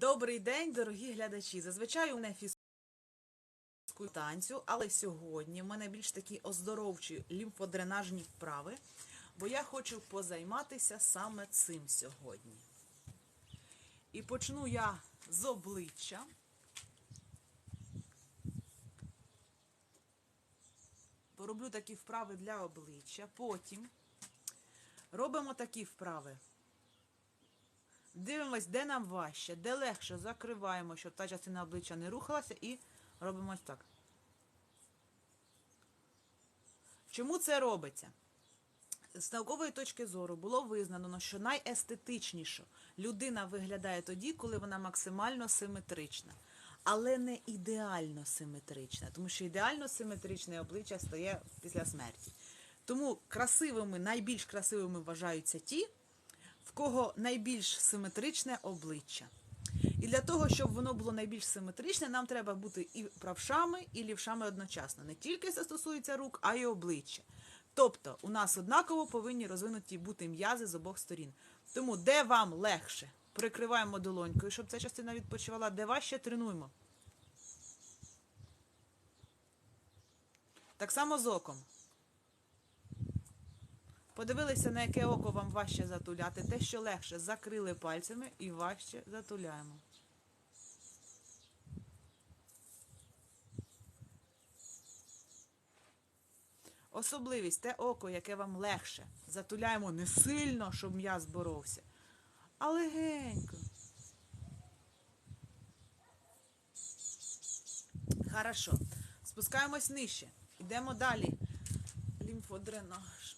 Добрий день, дорогі глядачі. Зазвичай у мене фізкультуру танцю, але сьогодні в мене більш такі оздоровчі лімфодренажні вправи, бо я хочу позайматися саме цим сьогодні. І почну я з обличчя. Пороблю такі вправи для обличчя. Потім робимо такі вправи. Дивимось, де нам важче, де легше, закриваємо, щоб та частина обличчя не рухалася, і робимо ось так. Чому це робиться? З наукової точки зору було визнано, що найестетичніше людина виглядає тоді, коли вона максимально симетрична, але не ідеально симетрична, тому що ідеально симетричне обличчя стає після смерті. Тому красивими, найбільш красивими вважаються ті, в кого найбільш симетричне обличчя. І для того, щоб воно було найбільш симетричне, нам треба бути і правшами, і лівшами одночасно. Не тільки це стосується рук, а й обличчя. Тобто, у нас однаково повинні розвинуті бути м'язи з обох сторін. Тому, де вам легше, прикриваємо долонькою, щоб ця частина відпочивала, де важче тренуємо. Так само з оком. Подивилися, на яке око вам важче затуляти. Те, що легше, закрили пальцями і важче затуляємо. Особливість те око, яке вам легше. Затуляємо не сильно, щоб м'яз боровся, а легенько. Хорошо. Спускаємось нижче. Йдемо далі. Лімфодренаж.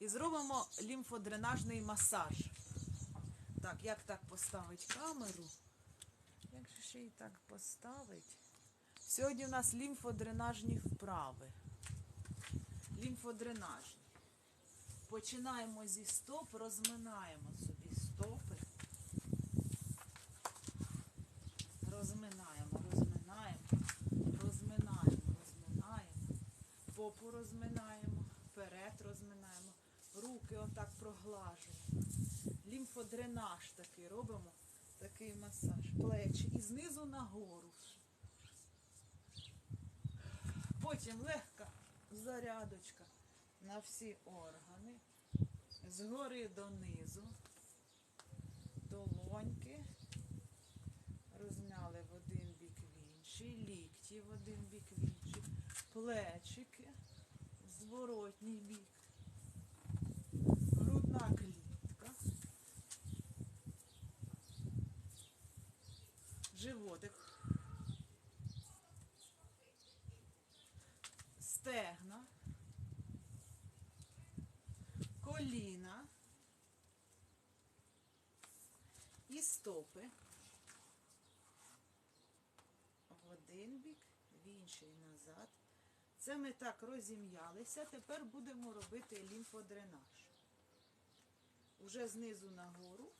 І зробимо лімфодренажний масаж. Так, як так поставити камеру? Як же ще її так поставити? Сьогодні у нас лімфодренажні вправи. Лімфодренажні. Починаємо зі стоп, розминаємо собі стопи. Розминаємо, розминаємо, розминаємо, розминаємо. Попу розминаємо, вперед розминаємо. Руки отак проглажуємо. Лімфодренаж такий робимо. Такий масаж. Плечі. І знизу нагору. Потім легка зарядочка на всі органи. Згори донизу. Долоньки. Розмяли в один бік в інший. Лікті в один бік в інший. Плечики. Зворотній бік. Стегна. Коліна. І стопи. В один бік, в інший назад. Це ми так розім'ялися. Тепер будемо робити лімфодренаж. Уже знизу нагору.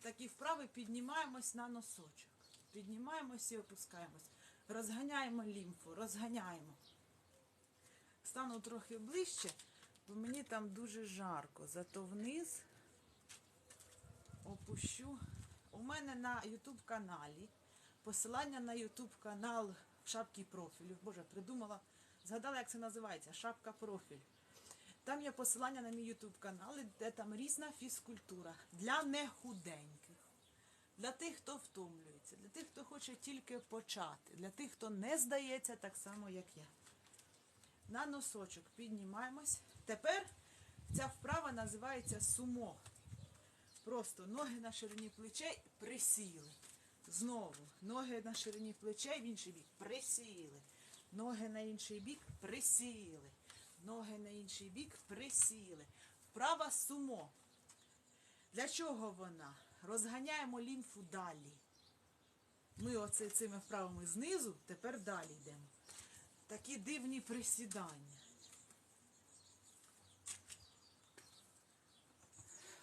Такі вправи піднімаємось на носочок. Піднімаємось і опускаємось. Розганяємо лімфу, розганяємо. Стану трохи ближче, бо мені там дуже жарко. Зато вниз опущу. У мене на YouTube каналі посилання на YouTube канал в шапці профілю. Боже, придумала, згадала, як це називається. Шапка профіль. Там є посилання на мій YouTube канал, де там різна фізкультура для нехуденьких, для тих, хто втомлюється, для тих, хто хоче тільки почати, для тих, хто не здається так само, як я. На носочок піднімаємось. Тепер ця вправа називається сумо. Просто ноги на ширині плечей присіли. Знову ноги на ширині плечей в інший бік присіли. Ноги на інший бік присіли. Ноги на інший бік присіли. Вправа сумо. Для чого вона? Розганяємо лімфу далі. Ми оце цими вправами знизу, тепер далі йдемо. Такі дивні присідання.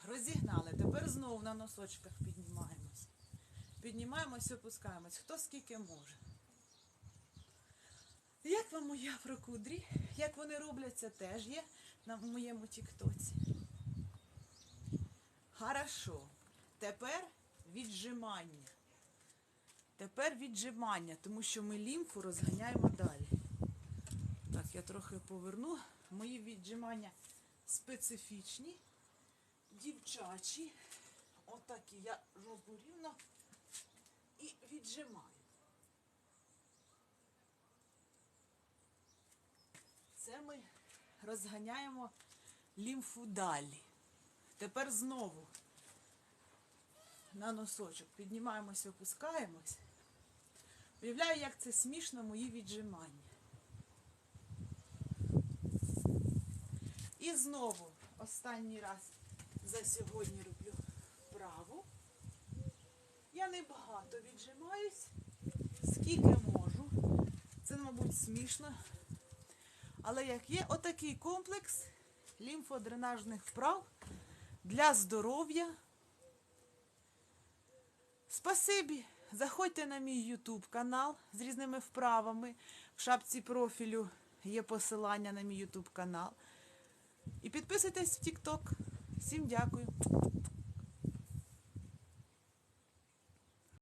Розігнали. Тепер знову на носочках піднімаємось. Піднімаємось, опускаємось. Хто скільки може. Як вам мої афрокудрі? Як вони робляться, теж є на моєму тіктоці. Хорошо. Тепер віджимання. Тепер віджимання, тому що ми лімфу розганяємо далі. Я трохи поверну. Мої віджимання специфічні, дівчачі. Отакі я жопу рівно і віджимаю. Це ми розганяємо лімфу далі. Тепер знову на носочок піднімаємося, опускаємось. Уявляю, як це смішно мої віджимання. І знову останній раз за сьогодні роблю вправу. Я небагато віджимаюсь, скільки можу. Це, мабуть, смішно. Але як є отакий комплекс лімфодренажних вправ для здоров'я. Спасибі. Заходьте на мій YouTube канал з різними вправами. В шапці профілю є посилання на мій YouTube канал. І підписуйтесь в TikTok. Всім дякую.